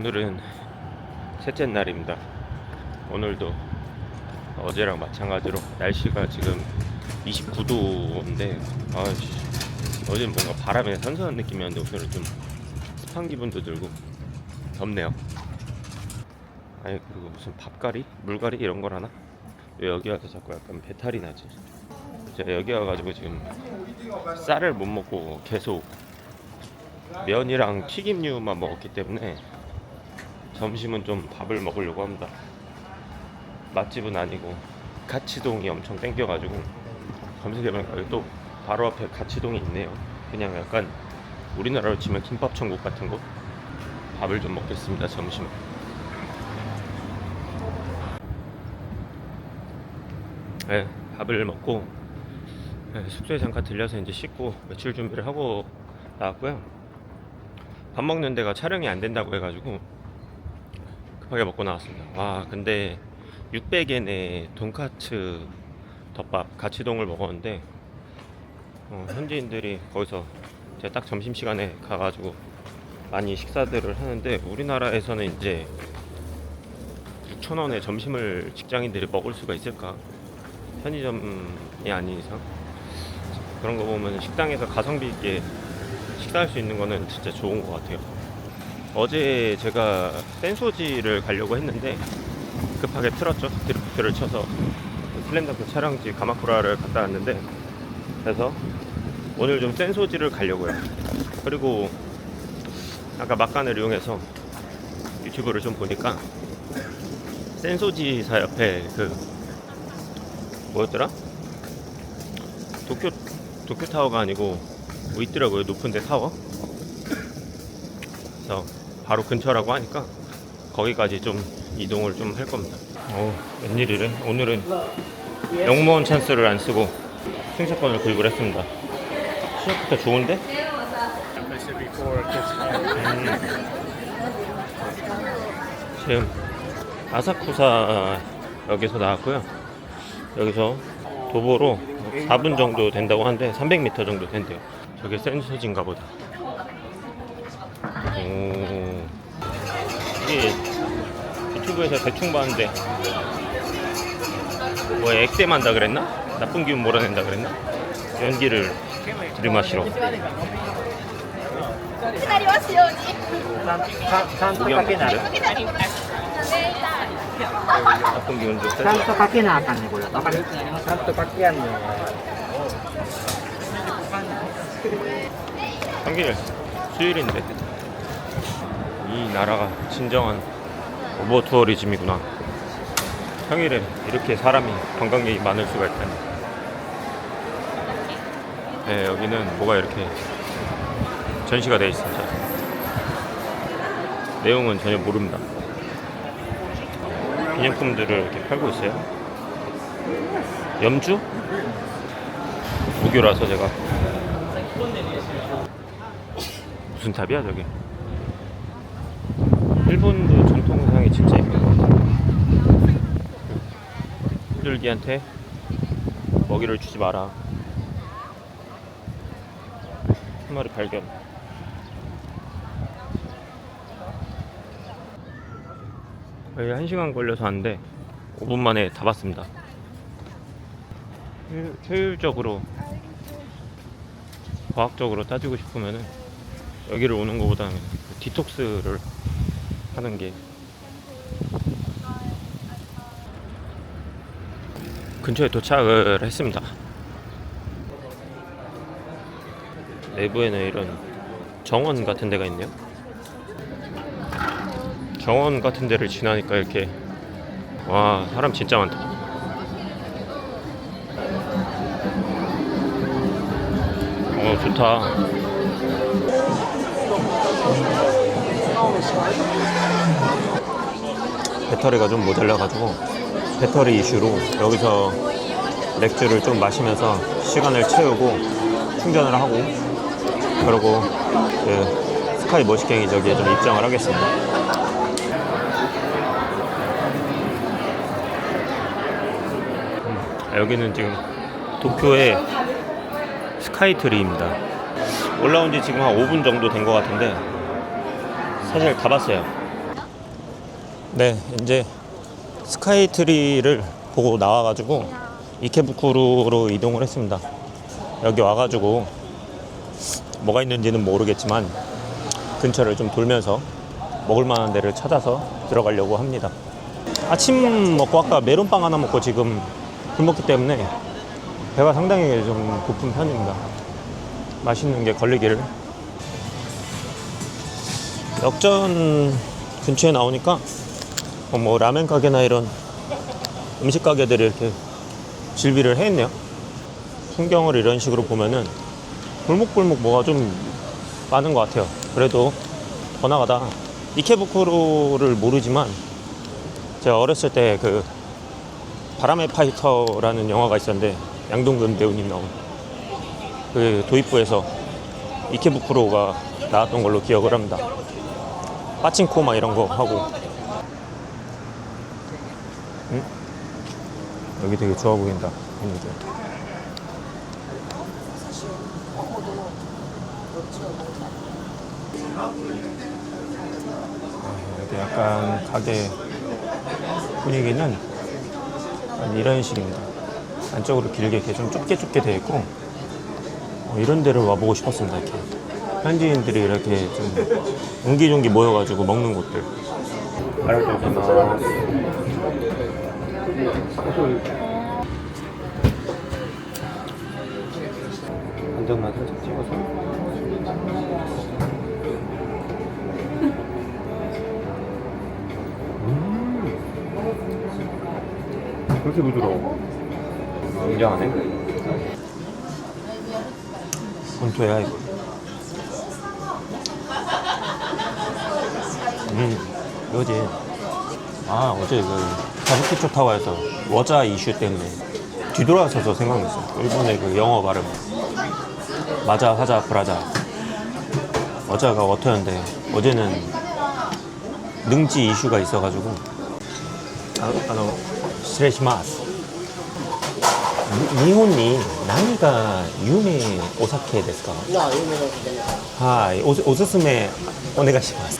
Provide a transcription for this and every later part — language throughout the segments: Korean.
오늘은 셋째 날입니다. 오늘도 어제랑 마찬가지로 날씨가 지금 29도인데 아씨 어제는 뭔가 바람에 선선한 느낌이었는데 오늘은 좀 습한 기분도 들고 덥네요. 아니 그리고 무슨 밥가리, 물가리 이런 걸 하나? 왜 여기 와서 자꾸 약간 배탈이 나지? 제가 여기 와가지고 지금 쌀을 못 먹고 계속 면이랑 튀김류만 먹었기 때문에 점심은 좀 밥을 먹으려고 합니다. 맛집은 아니고 가치동이 엄청 땡겨가지고 검색해보니까 또 바로 앞에 가치동이 있네요. 그냥 약간 우리나라로 치면 김밥 천국 같은 곳 밥을 좀 먹겠습니다. 점심. 네, 밥을 먹고 네, 숙소에 잠깐 들려서 이제 씻고 외출 준비를 하고 나왔고요. 밥 먹는 데가 촬영이 안 된다고 해가지고 급하게 먹고 나왔습니다. 와 근데 600엔에 돈카츠 덮밥 가치동을 먹었는데 어, 현지인들이 거기서 제가 딱 점심 시간에 가가지고 많이 식사들을 하는데 우리나라에서는 이제 6,000원에 점심을 직장인들이 먹을 수가 있을까? 편의점이 아닌 이상 그런 거 보면 식당에서 가성비 있게 식사할 수 있는 거는 진짜 좋은 것 같아요. 어제 제가 센소지를 가려고 했는데 급하게 틀었죠. 드리프트를 쳐서 슬램덩크 촬영지 가마쿠라를 갔다 왔는데 그래서 오늘 좀 센소지를 가려고요. 그리고 아까 막간을 이용해서 유튜브를 좀 보니까 센소지사 옆에 그 뭐였더라? 도쿄 도쿄 타워가 아니고 뭐 있더라고요 높은데 타워. 그래서 바로 근처라고 하니까 거기까지 좀 이동을 좀 할 겁니다. 어 웬일이래? 오늘은 영무원 찬스를 안 쓰고 승차권을 구입을 했습니다. 시작부터 좋은데? 음. 지금 아사쿠사 역에서 나왔고요. 여기서 도보로 4분 정도 된다고 하는데 300m 정도 된대요. 저게 센소지인가 보다. 이게 유튜브에서 대충 봤는데 뭐 액땜한다 그랬나? 나쁜 기운 몰아낸다 그랬나? 연기를 들이마시러 なりますように。ちゃんとかけない。 나쁜 기운 좀 ちゃんとかけなあかんね、これ。わかるちゃんとかけやんね。 평일 수요일인데 이 나라가 진정한 오버 투어리즘이구나. 평일에 이렇게 사람이 관광객이 많을 수가 있다니 네 여기는 뭐가 이렇게 전시가 되어 있습니다. 내용은 전혀 모릅니다. 기념품들을 이렇게 팔고 있어요. 염주? 무교라서 제가. 무슨 탑이야 저게? 일본도 전통상이 진짜 예쁜 것 같아. 휘둘기한테 먹이를 주지 마라. 한 마리 발견. 거의 한 시간 걸려서 왔는데 5분 만에 다 봤습니다. 효- 효율적으로 과학적으로 따지고 싶으면은 여기를 오는 것보다는 그 디톡스를 하는 게 근처에 도착을 했습니다. 내부에는 이런 정원 같은 데가 있네요. 정원 같은 데를 지나니까 이렇게 와 사람 진짜 많다. 어 좋다. 배터리가 좀 모자라가지고 배터리 이슈로 여기서 맥주를 좀 마시면서 시간을 채우고 충전을 하고 그리고 그 스카이 머시갱이 저기에 좀 입장을 하겠습니다. 음, 여기는 지금 도쿄의 스카이트리입니다. 올라온 지 지금 한 5분 정도 된 것 같은데 사실 다 봤어요. 네, 이제 스카이트리를 보고 나와가지고 이케부쿠로로 이동을 했습니다. 여기 와가지고 뭐가 있는지는 모르겠지만 근처를 좀 돌면서 먹을 만한 데를 찾아서 들어가려고 합니다. 아침 먹고 아까 메론빵 하나 먹고 지금 굶었기 때문에 배가 상당히 좀 고픈 편입니다. 맛있는 게 걸리기를. 역전 근처에 나오니까 어, 뭐 라멘 가게나 이런 음식 가게들이 이렇게 질비를 해 있네요. 풍경을 이런 식으로 보면은 골목골목 뭐가 좀 많은 것 같아요. 그래도 번화가다 이케부쿠로를 모르지만 제가 어렸을 때 그 바람의 파이터라는 영화가 있었는데 양동근 배우님 나온 그 도입부에서 이케부쿠로가 나왔던 걸로 기억을 합니다. 빠칭코 막 이런 거 하고. 응? 여기 되게 좋아 보인다 분위기 아, 여기 약간 가게 분위기는 이런 식입니다. 안쪽으로 길게 이렇게 좀 좁게 좁게 되어 있고 어, 이런 데를 와보고 싶었습니다 이렇게 현지인들이 이렇게 좀 옹기종기 모여가지고 먹는 곳들. 한 장만 살짝 찍어서. 음. 그렇게 부드러워. 굉장하네. 본토야 이거 음, 이거지. 아, 어제 그 가부키초 타워에서 워자 이슈 때문에 뒤돌아서서 생각났어. 일본의 그 영어 발음. 마자, 하자, 브라자. 어자가 워터였는데 어제는 능지 이슈가 있어가지고. 아, 아, 스레시마스. 일본이 나니가 유메 오사케 ですか?いや、有名なお店ね。はい、おおすすめお願いします。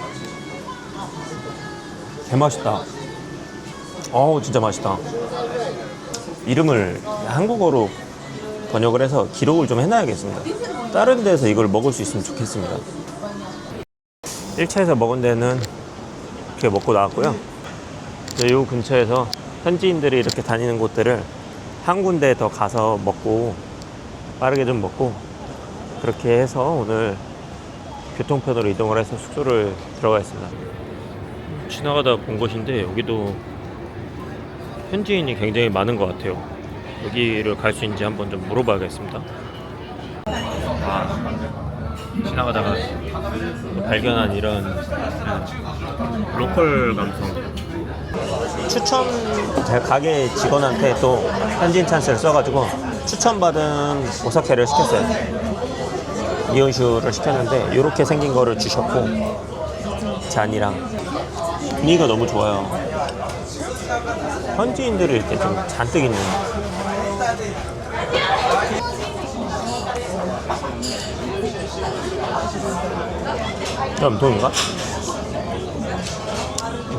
개맛있다 어우 진짜 맛있다 이름을 한국어로 번역을 해서 기록을 좀 해놔야겠습니다 다른 데서 이걸 먹을 수 있으면 좋겠습니다 1차에서 먹은 데는 이렇게 먹고 나왔고요. 이 근처에서 현지인들이 이렇게 다니는 곳들을 한 군데 더 가서 먹고 빠르게 좀 먹고 그렇게 해서 오늘 교통편으로 이동을 해서 숙소를 들어가겠습니다. 지나가다 본 곳인데 여기도 현지인이 굉장히 많은 것 같아요. 여기를 갈 수 있는지 한번 좀 물어봐야겠습니다. 아, 지나가다가 발견한 이런 로컬 감성 추천 제가 가게 직원한테 또 현지인 찬스를 써가지고 추천받은 오사케를 시켰어요 이온슈를 시켰는데 이렇게 생긴 거를 주셨고 잔이랑 분위기가 너무 좋아요. 현지인들이 이렇게 좀 잔뜩 있는. 염통인가?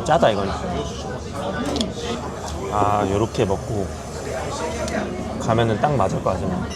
짜다 이건. 아 요렇게 먹고 가면은 딱 맞을 것 같아요